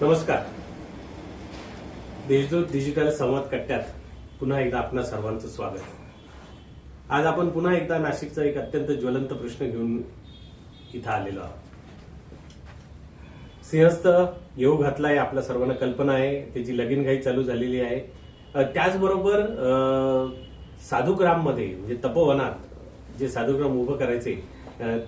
नमस्कार. देशदूत डिजिटल संवाद कट्ट्यात पुन्हा एकदा आपणा सर्वांचं स्वागत. आज आपण पुन्हा एकदा नाशिकचा एक अत्यंत ज्वलंत प्रश्न घेऊन इथं आलेलो आहोत. सिंहस्थ येऊ घातलाय आपल्या सर्वांना कल्पना आहे त्याची लगीनघाई चालू झालेली आहे. त्याचबरोबर साधुग्राममध्ये म्हणजे तपोवनात जे साधुग्राम उभं करायचे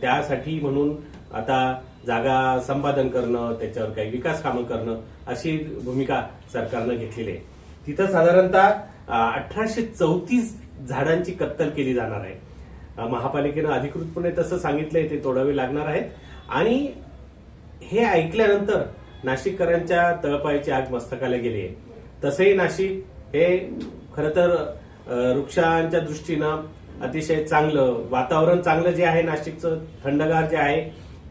त्यासाठी म्हणून आता जागा संपादन करणं त्याच्यावर काही विकास कामं करणं अशी भूमिका सरकारनं घेतलेली आहे. तिथं साधारणतः अठराशे चौतीस झाडांची कत्तल केली जाणार आहे. महापालिकेनं अधिकृतपणे तसं सांगितलंय ते तोडावे लागणार आहेत. आणि हे ऐकल्यानंतर नाशिककरांच्या तळपायाची आग मस्तकाला गेली आहे. तसंही नाशिक हे खरं तर वृक्षांच्या दृष्टीनं अतिशय चांगलं वातावरण चांगलं जे आहे नाशिकचं थंडगार जे आहे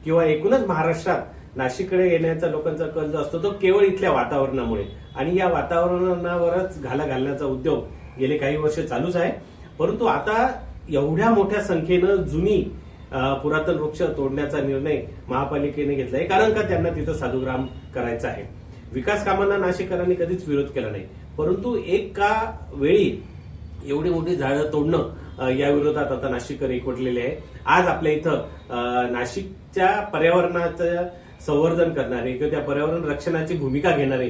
किंवा एकूणच महाराष्ट्रात नाशिककडे येण्याचा लोकांचा कल जो असतो तो केवळ इथल्या वातावरणामुळे. आणि या वातावरणावरच घाला घालण्याचा उद्योग गेले काही वर्ष चालूच आहे. परंतु आता एवढ्या मोठ्या संख्येनं जुनी पुरातन वृक्ष तोडण्याचा निर्णय महापालिकेने घेतलाय कारण का त्यांना तिथं साधुग्राम करायचा आहे. विकास कामांना नाशिककरांनी कधीच विरोध केला नाही. परंतु एका वेळी एवढी मोठी झाडं तोडणं या विरोधात आता नाशिककर एकवटलेले आहे. आज आपल्या इथं नाशिकच्या पर्यावरणाचं संवर्धन करणारे किंवा त्या पर्यावरण रक्षणाची भूमिका घेणारे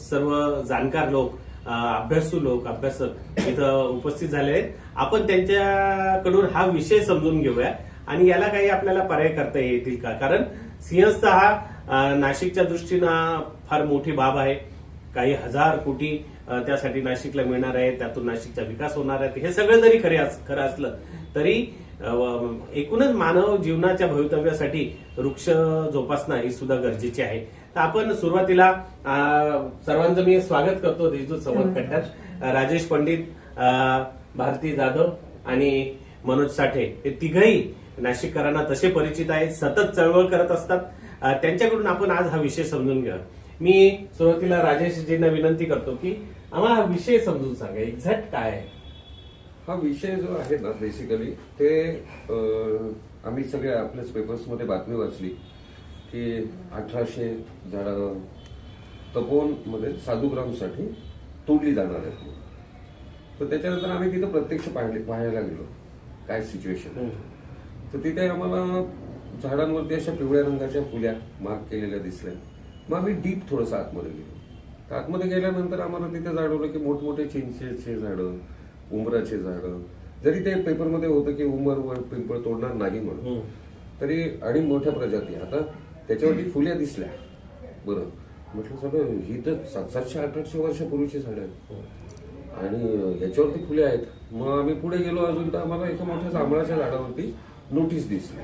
सर्व जाणकार लोक अभ्यासू लोक अभ्यासक इथं उपस्थित झाले आहेत. आपण त्यांच्याकडून हा विषय समजून घेऊया आणि याला काही आपल्याला पर्याय करता येतील का? कारण सिंहस्थ हा नाशिकच्या दृष्टीनं फार मोठी बाब आहे. काही हजार कोटी त्यासाठी नाशिकला मिळणार आहे त्यातून नाशिकचा विकास होणार आहे. हे सगळं जरी खरे खरं असलं तरी एकूणच मानव जीवनाच्या भवितव्यासाठी वृक्ष जोपासना ही सुद्धा गरजेची आहे. तर आपण सुरुवातीला सर्वांचं मी स्वागत करतो देशदूत संवाद कट्ट्यात अ, राजेश पंडित भारती जाधव आणि मनोज साठे. हे तिघही नाशिककरांना तसे परिचित आहेत सतत चळवळ करत असतात. त्यांच्याकडून आपण आज हा विषय समजून घ्या मी सुरुवातीला राजेशजींना विनंती करतो की आम्हाला हा विषय समजून सांगा. एक्झॅक्ट काय आहे? हा विषय जो आहे ना बेसिकली ते आम्ही सगळ्या आपल्याच पेपर्समध्ये बातमी वाचली की अठराशे झाडं तपोवनमध्ये साधुग्रामसाठी तोडली जाणार आहेत तर त्याच्यानंतर आम्ही तिथं प्रत्यक्ष पाहिले पाहायला गेलो काय सिच्युएशन तर तिथे आम्हाला झाडांवरती अशा पिवळ्या रंगाच्या फुल्या मार्क केलेल्या दिसल्या. मग आम्ही डीप थोडंसं आतमध्ये गेलो. तर आतमध्ये गेल्यानंतर आम्हाला तिथे जाणवलं की मोठमोठे चिंचेचे झाडं उंबराचे झाडं. जरी ते पेपरमध्ये होतं की उंबर व पिंपळ तोडणार नाही म्हणून. तरी आणि मोठ्या प्रजाती. आता त्याच्यावरती फुल्या दिसल्या. बरं. म्हटलं सगळं ही तर सात सातशे आठ आठशे वर्षापूर्वीची झाडं आहेत. आणि याच्यावरती फुले आहेत. मग आम्ही पुढे गेलो अजून तर आम्हाला एका मोठ्या जांभळाच्या झाडावरती नोटीस दिसली.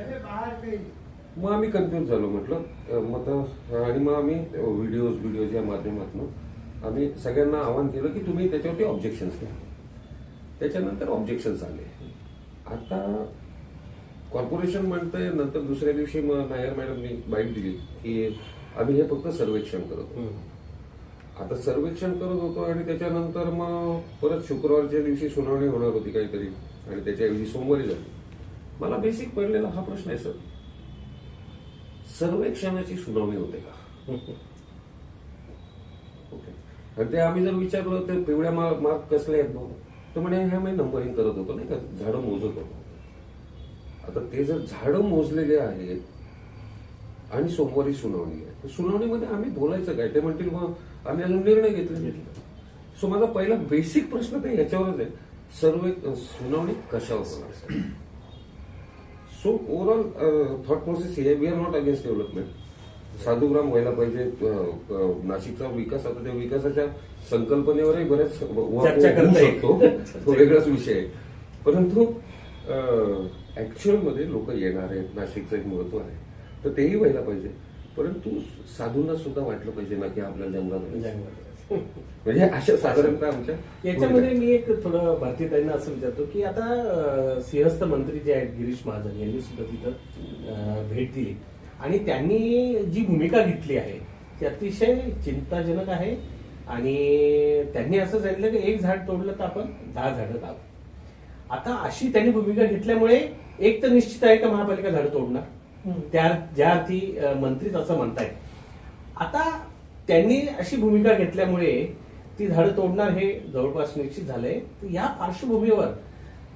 मग आम्ही कन्फ्युज झालो म्हटलं मग आणि मग आम्ही व्हिडिओज व्हिडिओज या माध्यमातून आम्ही सगळ्यांना आवाहन केलं की तुम्ही त्याच्यावरती ऑब्जेक्शन्स घ्या त्याच्यानंतर ऑब्जेक्शन्स आले. आता कॉर्पोरेशन म्हणतंय नंतर दुसऱ्या दिवशी मग नायर मॅडमनी बाईट दिली की आम्ही हे फक्त सर्वेक्षण करतो हम्म. आता सर्वेक्षण करत होतो आणि त्याच्यानंतर मग परत शुक्रवारच्या दिवशी सुनावणी होणार होती काहीतरी आणि त्याच्याऐवजी सोमवारी झाली. मला बेसिक पडलेला हा प्रश्न आहे सर. सर्वेक्षणाची सुनावणी होते का? ओके. आणि ते आम्ही जर विचारलं तर पिवळ्या मार्क कसले आहेत भाऊ तर म्हणे हे आम्ही नंबरिंग करत होतो नाही का? झाडं मोजत होतो. आता ते जर झाडं मोजलेले आहेत आणि सोमवारी सुनावणी आहे सुनावणीमध्ये आम्ही बोलायचं काय? ते म्हणतील मग आम्ही अजून निर्णय घेतले सो माझा पहिला बेसिक प्रश्न ते याच्यावरच आहे. सर्व सुनावणी कशावर होणार? सो ओव्हरऑल थॉट प्रोसेस हे we are not against development Sadhugram व्हायला पाहिजे नाशिकचा विकास आता त्या विकासाच्या संकल्पनेवरही होऊ येईल. शकतो. तो वेगळाच विषय आहे. परंतु ऍक्च्युअलमध्ये लोक येणार आहेत नाशिकचं एक महत्त्व आहे. तर तेही व्हायला पाहिजे. परंतु साधूंना सुद्धा वाटलं पाहिजे ना की आपल्या जंगलात. म्हणजे अशा साधारणतः आमच्या याच्यामध्ये मी एक थोडं भारतीताईंना असं विचारतो की आता सिंहस्थ मंत्री जे आहेत गिरीश महाजन यांनी सुद्धा तिथं भेट दिली. आणि त्यांनी जी भूमिका घेतली आहे ती अतिशय चिंताजनक आहे. आणि त्यांनी असं सांगितलं की एक झाड तोडलं तर आपण दहा झाडं लावू. आता अशी त्यांनी भूमिका घेतल्यामुळे एक तर निश्चित आहे का महापालिका झाडं तोडणार? त्या ज्या अर्थी मंत्रीच असं म्हणतायत. आता त्यांनी अशी भूमिका घेतल्यामुळे ती झाडं तोडणार हे जवळपास निश्चित झालंय. तर या पार्श्वभूमीवर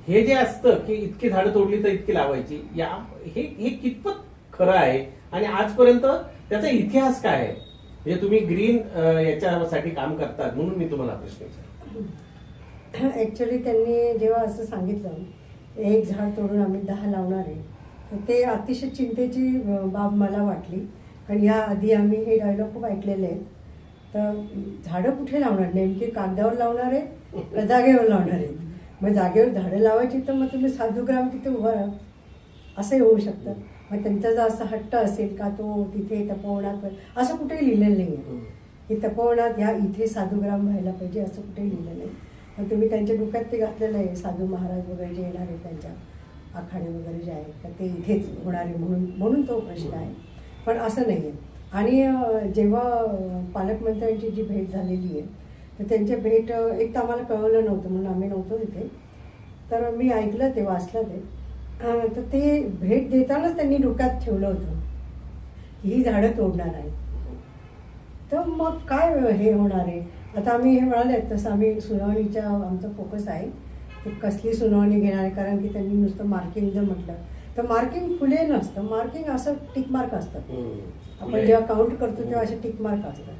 हे जे असतं की इतकी झाडं तोडली तर इतकी लावायची या हे हे कितपत खरं आहे? आणि आजपर्यंत त्याचा इतिहास काय आहे? म्हणजे तुम्ही ग्रीन याच्यासाठी काम करतात म्हणून मी तुम्हाला प्रश्न विचारला. ऍक्च्युली त्यांनी जेव्हा असं सांगितलं एक झाड तोडून आम्ही दहा लावणार आहे ते अतिशय चिंतेची बाब मला वाटली. कारण या आधी आम्ही हे डायलॉग खूप ऐकलेले आहेत. तर झाडं कुठे लावणार? नेमकी कागदावर लावणार आहे का जागेवर लावणार आहे मग जागेवर झाडं लावायची तर मग तुम्ही साधू ग्राम तिथे उभा राहा. असंही होऊ शकतं. मग त्यांचा जर असा हट्ट असेल का तो तिथे तपोवनात असं कुठेही लिहिलेलं नाही आहे की तपोवनात ह्या इथे साधूग्राम व्हायला पाहिजे असं कुठे लिहिलं नाही. पण तुम्ही त्यांच्या डोक्यात ते घातलेलं आहे. साधू महाराज वगैरे जे येणार आहेत त्यांच्या आखाडे वगैरे जे आहेत तर ते इथेच होणार आहे म्हणून म्हणून तो प्रश्न आहे. पण असं नाही आहे आणि जेव्हा पालकमंत्र्यांची जी भेट झालेली आहे तर त्यांच्या भेट एक तर आम्हाला कळवलं नव्हतं म्हणून आम्ही नव्हतो तिथे. तर मी ऐकलं ते वाचलं ते. तर ते भेट देतानाच त्यांनी डोक्यात ठेवलं होतं. ही झाडं तोडणार आहे तर मग काय हे होणार आहे? आता आम्ही हे म्हणाले तसं आम्ही सुनावणीच्या आमचा फोकस आहे. कसली सुनावणी घेणार? आहे कारण की त्यांनी नुसतं मार्किंग जर म्हटलं. तर मार्किंग फुले नसतं. मार्किंग असं टिक मार्क असतं. आपण जेव्हा काउंट करतो तेव्हा असे टिक मार्क असतात.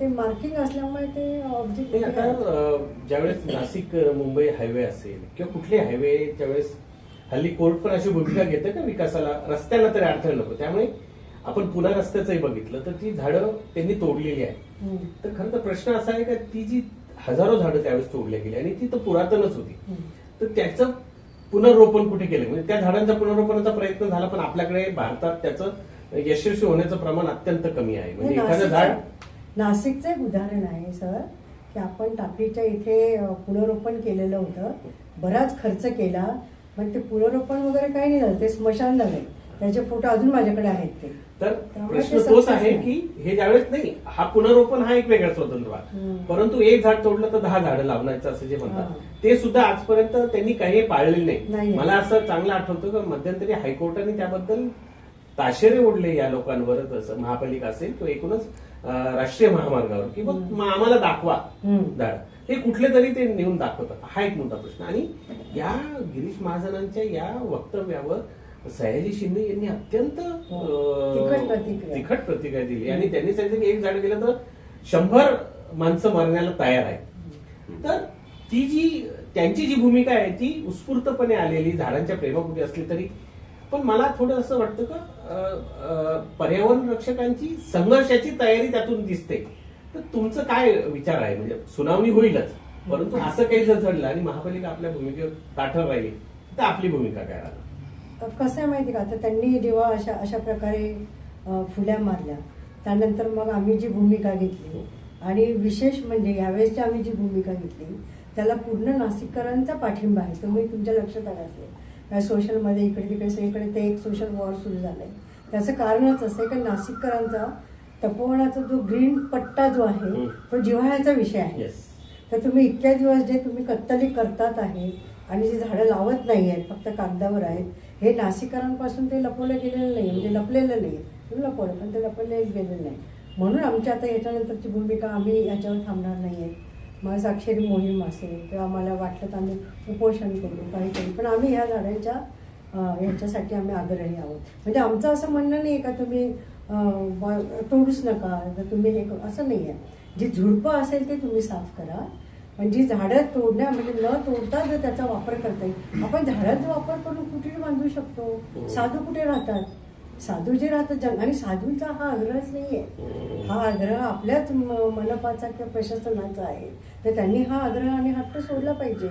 ते मार्किंग असल्यामुळे ते ऑब्जेक्ट ज्यावेळेस नाशिक मुंबई हायवे असेल किंवा कुठले हायवे त्यावेळेस हल्ली कोर्ट पण अशी भूमिका घेतं का विकासाला? रस्त्याला तरी अडथळा नको. त्यामुळे आपण पुन्हा रस्त्याचंही बघितलं तर ती झाडं त्यांनी तोडलेली आहे तर खरं तर प्रश्न असा आहे का ती जी हजारो झाडं त्यावेळेस तोडल्या गेली आणि ती तर पुरातनच होती. तर त्याचं पुनर्रोपण कुठे केलं? म्हणजे त्या झाडांचा पुनर्रोपणाचा प्रयत्न झाला पण आपल्याकडे भारतात त्याचं यशस्वी होण्याचं प्रमाण अत्यंत कमी आहे. म्हणजे एखादं झाड नाशिकचं एक उदाहरण आहे सर की आपण टाकळीच्या इथे पुनरोपण केलेलं होतं. बराच खर्च केला पण ते पुनरोपण वगैरे काही नाही झालं ते स्मशान झालंय त्याचे फोटो अजून माझ्याकडे आहेत ते. तर प्रश्न ते तोच आहे. की हे ज्यावेळेस नाही हा पुनरोपण हा एक वेगळा स्वतंत्र. परंतु एक झाड तोडलं तर दहा झाडं लावण्याचं असं जे म्हणतात. ते सुद्धा आजपर्यंत त्यांनी काही पाळलेलं नाही. मला असं चांगलं आठवतं की मध्यंतरी हायकोर्टाने त्याबद्दल ताशेरे ओढले या लोकांवर महापालिका असेल किंवा एकूणच राष्ट्रीय महामार्गावर की. मग आम्हाला दाखवा. झाड हे कुठले तरी ते नेऊन दाखवतात हा एक मोठा प्रश्न आणि या गिरीश महाजनांच्या या वक्तव्यावर सयाजी शिंदे यांनी अत्यंत अं, तिखट प्रतिक्रिया. दिली. आणि त्यांनी सांगितलं की एक झाड गेलं तर शंभर माणसं मरण्याला तयार आहे तर ती जी त्यांची जी भूमिका आहे ती उत्स्फूर्तपणे आलेली झाडांच्या प्रेमापोटी असली तरी. पण मला थोडं असं वाटतं का पर्यावरण रक्षकांची संघर्षाची तयारी त्यातून दिसते. तर तुमचं काय विचार आहे? म्हणजे सुनावणी होईलच. परंतु असं काही जर घडलं आणि महापालिका आपल्या भूमिकेवर ताठर राहिली तर आपली भूमिका काय राहणार? कसं आहे माहिती का? आता त्यांनी जेव्हा अशा अशा प्रकारे फुल्या मारल्या त्यानंतर मग आम्ही जी भूमिका घेतली आणि विशेष म्हणजे यावेळेसची आम्ही जी भूमिका घेतली त्याला पूर्ण नाशिककरांचा पाठिंबा आहे. तुम्ही तुमच्या लक्षात आलं असेल. काय सोशलमध्ये इकडे तिकडे सगळीकडे ते एक सोशल वॉर सुरू झालंय. त्याचं कारणच असं आहे की नाशिककरांचा तपोवनाचा जो ग्रीन पट्टा जो आहे. तो जिव्हाळ्याचा विषय आहे. तर तुम्ही इतक्या दिवस जे तुम्ही कत्तली करतात आहे आणि जी झाडं लावत नाही आहेत फक्त कागदावर आहेत हे नाशिकरांपासून ते लपवलं गेलेलं नाही म्हणजे लपलेलं नाही. तुम्ही लपवलं पण ते लपवलेच गेलेलं नाही. म्हणून आमच्या आता याच्यानंतरची भूमिका आम्ही याच्यावर थांबणार नाही आहे मग साक्षरी मोहीम असेल किंवा आम्हाला वाटलं तर आम्ही उपोषण करू काहीतरी. पण आम्ही ह्या झाडांच्या ह्याच्यासाठी आम्ही आग्रही आहोत. म्हणजे आमचं असं म्हणणं नाही का तुम्ही तोडूच नका तर तुम्ही हे असं नाही आहे जी झुडपं असेल ते तुम्ही साफ करा. पण जी झाडं तोडण्या म्हणजे न तोडता जर त्याचा वापर करता येईल. आपण झाडांचा वापर करून कुठे बांधू शकतो. साधू कुठे राहतात? साधू जे राहतात जंग आणि साधूंचा हा आग्रहच नाहीये. हा. आग्रह आपल्याच मनपाचा किंवा प्रशासनाचा आहे. तर त्यांनी हा आग्रह आणि हट्ट सोडला पाहिजे.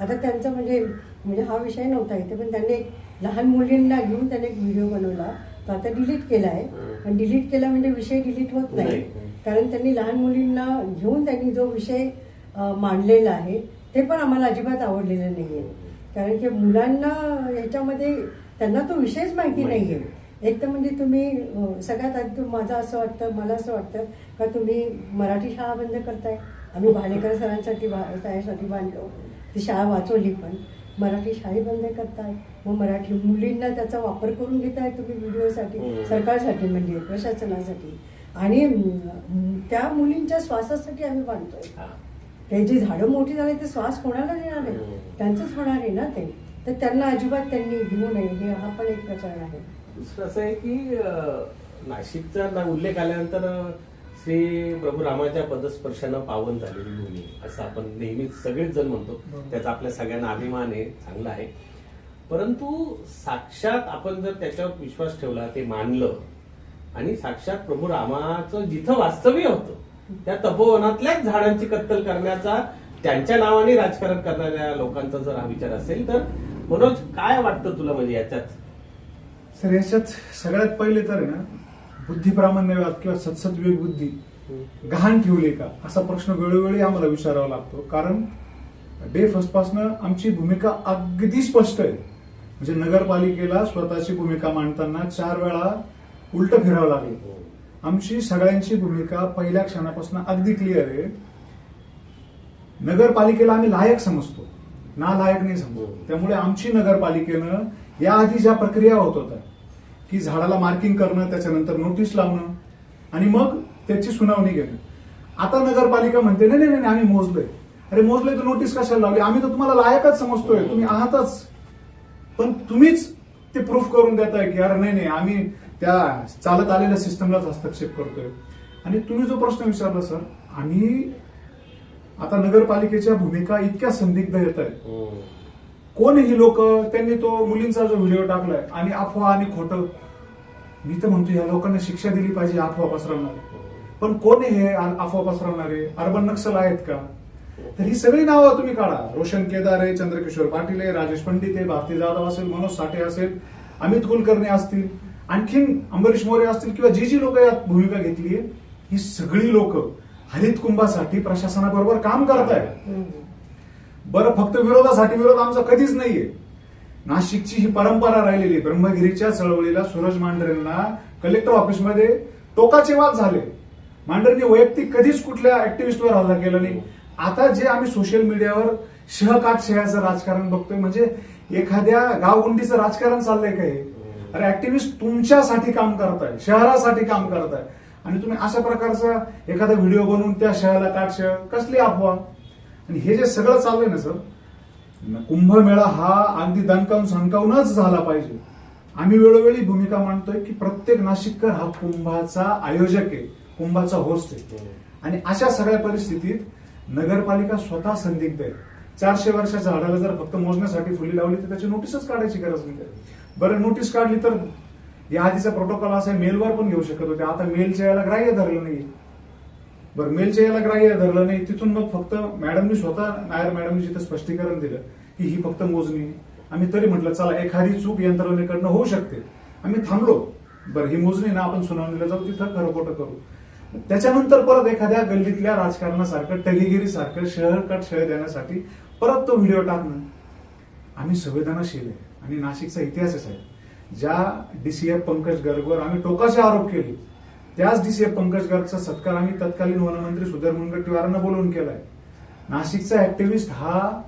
आता त्यांचं म्हणजे म्हणजे हा विषय नव्हता इथे पण त्यांनी एक लहान मुलींना घेऊन त्याने एक व्हिडिओ बनवला. तो आता डिलीट केला आहे पण डिलीट केला म्हणजे विषय डिलीट होत नाही. नाही. कारण त्यांनी लहान मुलींना घेऊन त्यांनी जो विषय मांडलेला आहे. ते पण आम्हाला अजिबात आवडलेलं नाहीये. कारण की मुलांना ह्याच्यामध्ये त्यांना तो विषयच माहिती माहिती नाहीये. एक तर म्हणजे तुम्ही सगळ्यात आधी माझं असं वाटतं मला असं वाटतं का तुम्ही मराठी शाळा बंद करताय? आम्ही भालेकर सरांसाठी भा- त्यासाठी बांधलो ती शाळा वाचवली पण. मराठी शाळी बंद करताय. मग मराठी मुलींना त्याचा वापर करून घेताय तुम्ही व्हिडिओसाठी हम्म. सरकारसाठी म्हणजे प्रशासनासाठी. आणि त्या मुलींच्या श्वासासाठी आम्ही बांधतोय हा. जे झाडं मोठी झाले ते श्वास कोणाला देणार आहे हम्म. त्यांचंच होणार आहे ना ते? तर त्यांना अजिबात त्यांनी घेऊ नये हे हा पण एक प्रकार आहे. दुसरं असं आहे की नाशिकचा उल्लेख आल्यानंतर श्री प्रभू रामाच्या पदस्पर्शानं पावन झालेली भूमी असं आपण नेहमीच सगळेच जण म्हणतो. त्याचा आपल्या सगळ्यांना अभिमान आहे चांगला आहे. परंतु साक्षात आपण जर त्याच्यावर विश्वास ठेवला ते मानलं आणि साक्षात प्रभू रामाचं जिथं वास्तव्य होतं त्या तपोवनातल्याच झाडांची कत्तल करण्याचा त्यांच्या नावाने राजकारण करणाऱ्या लोकांचा जर हा विचार असेल तर मनोज काय वाटतं तुला म्हणजे याच्यात? सर याच्यात सगळ्यात पहिले तर ना बुद्धी प्रामाण्यवाद किंवा सत्सद बुद्धी गहाण ठेवली का? असा प्रश्न वेळोवेळी आम्हाला विचारावा लागतो. कारण डे फर्स्ट पासनं आमची भूमिका अगदी स्पष्ट आहे. म्हणजे नगरपालिकेला स्वतःची भूमिका मांडताना चार वेळा उलट फिरावं लागेल. आमची सगळ्यांची भूमिका पहिल्या क्षणापासून अगदी क्लिअर आहे. नगरपालिकेला आम्ही लायक समजतो. ना लायक नाही समजतो. त्यामुळे आमची नगरपालिकेनं याआधी ज्या प्रक्रिया होत होत्या की झाडाला मार्किंग करणं त्याच्यानंतर नोटीस लावणं आणि मग त्याची सुनावणी घेणं. आता नगरपालिका म्हणते नाही नाही नाही आम्ही मोजलोय. अरे मोजलोय तर नोटीस कशाला लावली? आम्ही तर तुम्हाला लायकच समजतोय. तुम्ही आहातच. पण तुम्हीच ते प्रूफ करून देताय की अरे नाही नाही आम्ही त्या चालत आलेल्या सिस्टमलाच हस्तक्षेप करतोय. आणि तुम्ही जो प्रश्न विचारला सर आम्ही आता नगरपालिकेच्या भूमिका इतक्या संदिग्ध येत आहेत. कोण ही लोक? त्यांनी तो मुलींचा जो व्हिडिओ टाकलाय आणि अफवा आणि खोटं. मी तर म्हणतो या लोकांना शिक्षा दिली पाहिजे अफवा पसरवणारे. पण कोण हे अफवा पसरवणारे? अर्बन नक्षल आहेत का? तर ही सगळी नावं तुम्ही काढा. रोशन केदार आहे चंद्रकिशोर पाटील आहे राजेश पंडित आहे भारती जाधव असेल मनोज साठे असेल अमित कुलकर्णी असतील. आणखीन अंबरीश मोरे असतील किंवा जी जी लोक यात भूमिका घेतली आहे ही सगळी लोक हरित कुंभासाठी प्रशासनाबरोबर काम करत आहेत बरं फक्त विरोधासाठी विरोध आमचा कधीच नाहीये. नाशिकची ही परंपरा राहिलेली आहे. ब्रह्मगिरीच्या चळवळीला सूरज मांढरेंना कलेक्टर ऑफिसमध्ये टोकाचे वाद झाले. मांढरेंनी वैयक्तिक कधीच कुठल्या ऍक्टिव्हिस्टवर हल्ला केला नाही. आता जे आम्ही सोशल मीडियावर शहकाट शहराचं राजकारण बघतोय म्हणजे एखाद्या गावगुंडीचं राजकारण चाललंय का हे? अरे ऍक्टिव्हिस्ट तुमच्यासाठी काम करताय शहरासाठी काम करताय. आणि तुम्ही अशा प्रकारचा एखादा व्हिडिओ बनवून त्या शहराला काटशह कसली अफवा? आणि हे जे सगळं चाललंय ना सर कुंभमेळा हा अगदी दणकावून सणकावूनच झाला पाहिजे. आम्ही वेळोवेळी भूमिका मांडतोय की प्रत्येक नाशिककर हा कुंभाचा आयोजक आहे कुंभाचा होस्ट आहे. आणि अशा सगळ्या परिस्थितीत नगरपालिका स्वतः संदिग्ध आहे. चारशे वर्षाच्या झाडाला जर फक्त मोजण्यासाठी फुली लावली तर त्याची नोटीसच काढायची गरज नाही. बरं नोटीस काढली तर या आधीचा प्रोटोकॉल असा आहे, मेलवर पण घेऊ शकत होते. आता मेलच्या याला ग्राह्य धरलं नाही बरं मेलच्या याला ग्राह्य धरलं नाही तिथून मग फक्त मॅडमनी स्वतः नायर मॅडमनी जिथं स्पष्टीकरण दिलं की ही फक्त मोजणी आम्ही तरी म्हटलं चला एखादी चूक यंत्रणेकडनं होऊ शकते. आम्ही थांबलो. बरं ही मोजणी ना आपण सुनावणीला जाऊ तिथं खरं खोटं करू. त्याच्यानंतर परत एखाद्या गल्लीतल्या राजकारणासारखं टगीगिरीसारखं शहर कट शहर देण्यासाठी परत तो व्हिडिओ टाकणं. आम्ही संवेदनाशील आहे. आणि नाशिकचा इतिहासच आहे. ज्या डीसीएफ पंकज गर्गवर आम्ही टोकाचे आरोप केले त्याच डीसीएफ पंकज गर्गचा सत्कार आम्ही तत्कालीन वनमंत्री सुधीर मुनगंटीवारांना बोलवून केलाय. नाशिकचा ऍक्टिव्हिस्ट हा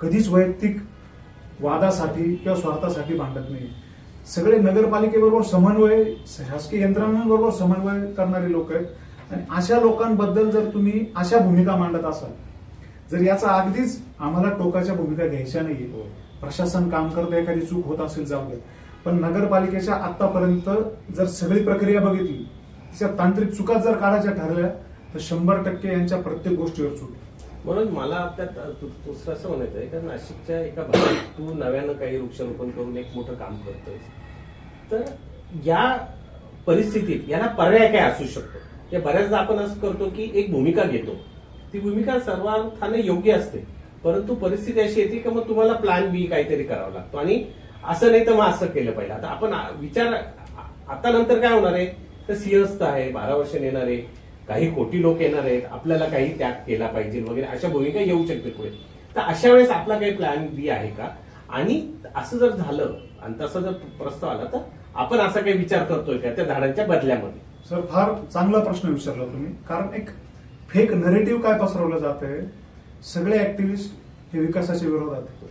कधीच वैयक्तिक वादासाठी किंवा स्वार्थासाठी भांडत नाही. सगळे नगरपालिकेबरोबर समन्वय शासकीय यंत्रणांबरोबर समन्वय करणारे लोक आहेत. आणि अशा लोकांबद्दल जर तुम्ही अशा भूमिका मांडत असाल जर याचा अगदीच आम्हाला टोकाच्या भूमिका घ्यायच्या नाही प्रशासन काम करतं एखादी चूक होत असेल जाऊ दे. पण नगरपालिकेच्या आतापर्यंत जर सगळी प्रक्रिया बघितली तिच्या तांत्रिक चुका जर काढायच्या ठरल्या तर शंभर टक्के यांच्या प्रत्येक गोष्टीवर चूक. म्हणून मला त्यात दुसरं असं म्हणायचं आहे का नाशिकच्या एका भागात तू नव्यानं काही वृक्षारोपण करून एक मोठं काम करतोय तर या परिस्थितीत याला पर्याय काय असू शकतो? या बऱ्याचदा आपण असं करतो की एक भूमिका घेतो. ती भूमिका सर्वार्थाने योग्य असते. परंतु परिस्थिती अशी येते की मग तुम्हाला प्लॅन बी काहीतरी करावा लागतो. आणि असं नाही तर मग असं केलं पाहिजे. आता आपण विचार आता नंतर काय होणार आहे? तर सिंहस्थ आहे बारा वर्ष येणार आहे काही कोटी लोक येणार आहेत आपल्याला काही त्याग केला पाहिजे वगैरे अशा भूमिका येऊ शकते पुढे. तर अशा वेळेस आपला काही प्लॅन बी आहे का? आणि असं जर झालं आणि तसा जर प्रस्ताव आला तर आपण असा काही विचार करतोय का? त्या झाडांच्या बदल्यामध्ये. सर फार चांगला प्रश्न विचारला तुम्ही. कारण एक फेक नरेटिव्ह काय पसरवलं जात आहे सगळे ऍक्टिव्हिस्ट हे विकासाच्या विरोधात आहेत.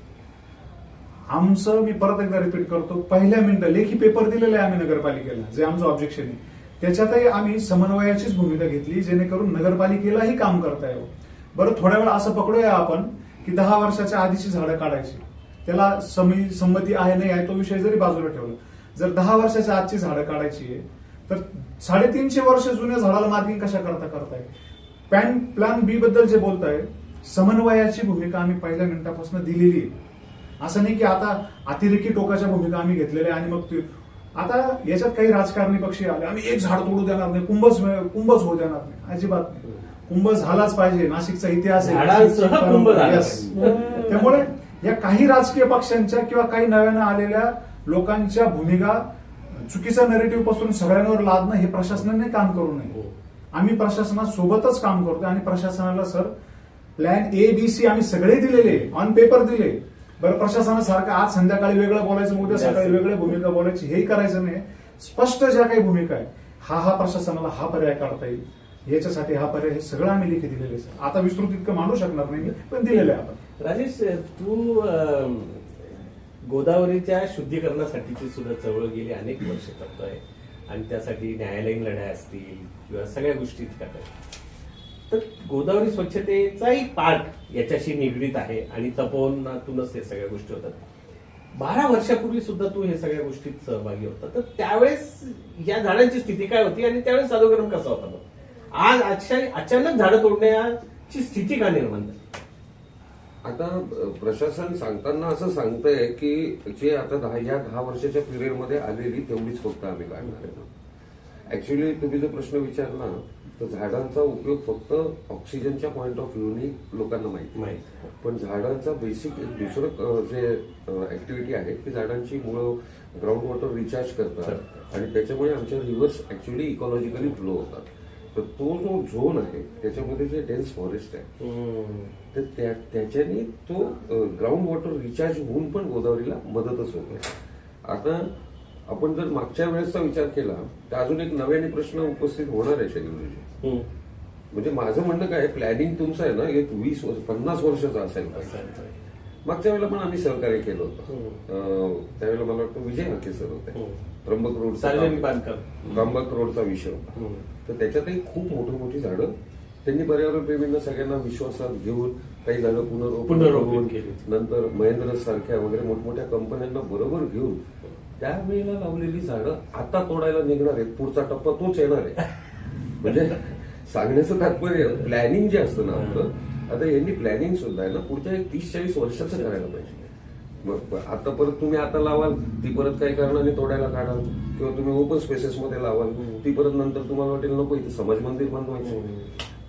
आमचं मी परत एकदा रिपीट करतो पहिल्या मिनिटं लेखी पेपर दिलेले आहे आम्ही नगरपालिकेला जे आमचं ऑब्जेक्शन आहे. त्याच्यातही आम्ही समन्वयाचीच भूमिका घेतली जेणेकरून नगरपालिकेलाही काम करता येवं. बरं थोड्या वेळ असं पकडूया आपण की दहा वर्षाच्या आधीची झाडं काढायची. त्याला समी संमती आहे नाही आहे तो विषय जरी बाजूला ठेवला. जर दहा वर्षाच्या आजची झाडं काढायची आहे तर साडेतीनशे वर्ष जुन्या झाडाला मार्किंग कशा करता करताय? पॅन प्लॅन बी बद्दल जे बोलताय समन्वयाची भूमिका आम्ही पहिल्या मिनिटापासून दिलेली आहे. असं नाही की आता अतिरेकी टोकाच्या भूमिका आम्ही घेतलेल्या आणि मग आता याच्यात काही राजकारणी पक्षी आले आम्ही एक झाड तोडू देणार नाही कुंभच कुंभच होऊ देणार नाही. अजिबात नाही. कुंभ झालाच पाहिजे नाशिकचा इतिहास आहे. त्यामुळे या काही राजकीय पक्षांच्या किंवा काही नव्यानं आलेल्या लोकांच्या भूमिका चुकीचा नेरेटिव्हपासून सगळ्यांवर लादणं हे प्रशासनाने काम करू नये. हो. आम्ही प्रशासनासोबतच काम करतो आणि प्रशासनाला sir plan A B C आम्ही सगळे दिलेले ऑन पेपर दिले. बरं प्रशासनासारखं आज संध्याकाळी वेगळं बोलायचं उद्या सकाळी वेगळ्या भूमिका बोलायची हेही करायचं नाही. स्पष्ट ज्या काही भूमिका आहे हा हा प्रशासनाला हा पर्याय काढता येईल. याच्यासाठी हा पर्याय हे सगळं आम्ही लिखित दिलेले सर आता विस्तृत इतकं मांडू शकणार नाही पण दिलेलं आहे आपण. राजेश तू गोदावरीच्या शुद्धीकरणासाठीची सुद्धा चळवळ गेली अनेक वर्ष करतोय. आणि त्यासाठी न्यायालयीन लढ्या असतील किंवा सगळ्या गोष्टी करतोय. तर गोदावरी स्वच्छतेचाही पार्ट याच्याशी निगडीत आहे आणि तपोवनातूनच हे सगळ्या गोष्टी होतात. बारा वर्षापूर्वी सुद्धा तू हे सगळ्या गोष्टीत सहभागी होता. तर त्यावेळेस या झाडांची स्थिती काय होती आणि त्यावेळेस साधूकरण कसा होता मग? आज अशा- अचानक झाडं तोडण्याची स्थिती का निर्माण झाली? आता प्रशासन सांगताना असं सांगतंय की जे आता दहा या दहा वर्षाच्या पिरियडमध्ये आलेली तेवढीच फक्त आम्ही काढणार आहे. ऍक्च्युली तुम्ही जो प्रश्न विचारला तर झाडांचा उपयोग फक्त ऑक्सिजनच्या पॉईंट ऑफ व्ह्यूनी लोकांना माहिती माहिती. पण झाडांचा बेसिक एक दुसरं जे ऍक्टिव्हिटी आहे की झाडांची मुळं ग्राउंड वॉटर रिचार्ज करतात. आणि त्याच्यामुळे आमच्या रिव्हर्स ऍक्च्युली इकॉलॉजिकली फ्लो होतात. तर तो जो झोन आहे त्याच्यामध्ये जे डेन्स फॉरेस्ट आहे. तर त्या त्याच्याने तो ग्राउंड वॉटर रिचार्ज होऊन पण गोदावरीला मदतच होते. आता आपण जर मागच्या वेळेसचा विचार केला तर अजून एक नव्याने प्रश्न उपस्थित होणार आहे शैलेंद्रजी. म्हणजे माझं म्हणणं काय प्लॅनिंग तुमचं आहे ना एक वीस वर्ष पन्नास वर्षाचं असेल. मागच्या वेळेला पण आम्ही सहकार्य केलं होतं. त्यावेळेला मला वाटतं विजय हाके सर होते. त्र्यंबक रोड त्र्यंबक रोडचा विषय होता. तर त्याच्यातही खूप मोठी मोठी झाडं. त्यांनी पर्यावरण प्रेमींना सगळ्यांना विश्वासात घेऊन काही झाडं पुनर्रोपण केली. नंतर महेंद्र सारख्या वगैरे मोठमोठ्या कंपन्यांना बरोबर घेऊन त्यावेळेला लावलेली झाडं आता तोडायला निघणार आहेत. पुढचा टप्पा तोच येणार आहे. म्हणजे सांगण्याचं तात्पर्य प्लॅनिंग जे असतं ना आपलं आता यांनी प्लॅनिंग सुद्धा आहे ना पुढच्या एक तीस चाळीस वर्षाचं करायला पाहिजे. मग आता परत तुम्ही आता लावाल ती परत काही कारणाने तोडायला काढाल किंवा तुम्ही ओपन स्पेसेस मध्ये लावाल ती परत नंतर तुम्हाला वाटेल नको इथे समाज मंदिर बनवायचं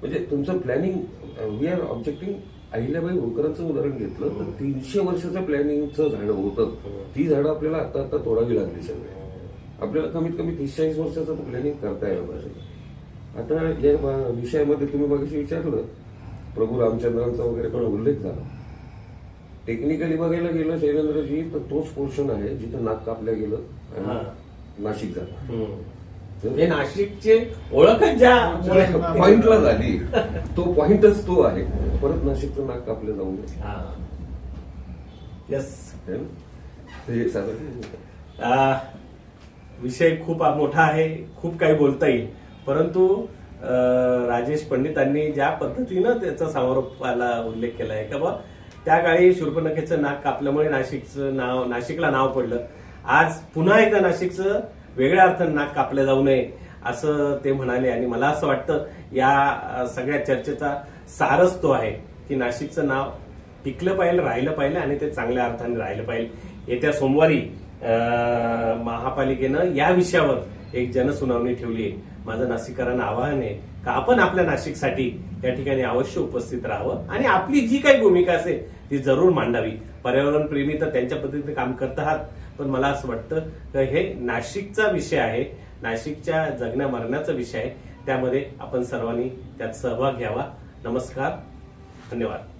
म्हणजे तुमचं planning we are objecting Ahilyabai होळकरांचं उदाहरण घेतलं तर तीनशे वर्षाचं प्लॅनिंगचं झाडं होतं. ती झाडं आपल्याला आता आता तोडावी लागली सगळे. आपल्याला कमीत कमी तीस चाळीस वर्षाचं प्लॅनिंग करता यायला पाहिजे. आता या विषयामध्ये तुम्ही बघाशी विचारलं. प्रभू रामचंद्रांचा वगैरे पण उल्लेख झाला. टेक्निकली बघायला गेलं शैलेंद्रजी तर तोच पोर्शन आहे जिथं नाक कापल्या गेलं हा. आणि नाशिक झालं हे नाशिकचे ओळखच ज्या पॉइंटला झाली. तो पॉइंटच तो आहे. परत नाशिकचं नाक कापलं जाऊ नये विषय खूप मोठा आहे. खूप काही बोलता येईल. परंतु राजेश पंडितांनी ज्या पद्धतीनं त्याचा समारोपाला उल्लेख केलाय का बा त्या काळी शूर्पणखेचं नाक कापल्यामुळे नाशिकचं नाव नाशिकला नाव पडलं. आज पुन्हा एकदा नाशिकचं वेगळ्या अर्थानं नाक कापलं जाऊ नये असं ते म्हणाले. आणि मला असं वाटतं या सगळ्या चर्चेचा सारच तो आहे की नाशिकचं नाव टिकलं पाहिजे राहिलं पाहिजे आणि ते चांगल्या अर्थाने राहिलं पाहिजे येत्या सोमवारी महापालिकेनं या विषयावर एक जनसुनावणी ठेवली आहे. माझं नाशिककरांना आवाहन आहे का आपण आपल्या नाशिकसाठी या ठिकाणी अवश्य उपस्थित राहावं आणि आपली जी काही भूमिका असेल ती जरूर मांडावी. पर्यावरण प्रेमी तर त्यांच्या पद्धतीने काम करत आहात. पण मला असं वाटतं की हे नाशिकचा विषय आहे नाशिकच्या जगण्या मरण्याचा विषय आहे. त्यामध्ये आपण सर्वांनी त्यात सहभाग घ्यावा. नमस्कार. धन्यवाद.